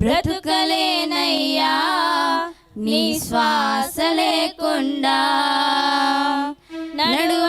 బ్రతుకలేనయ్యా నీ శ్వాస లేకుండా నడు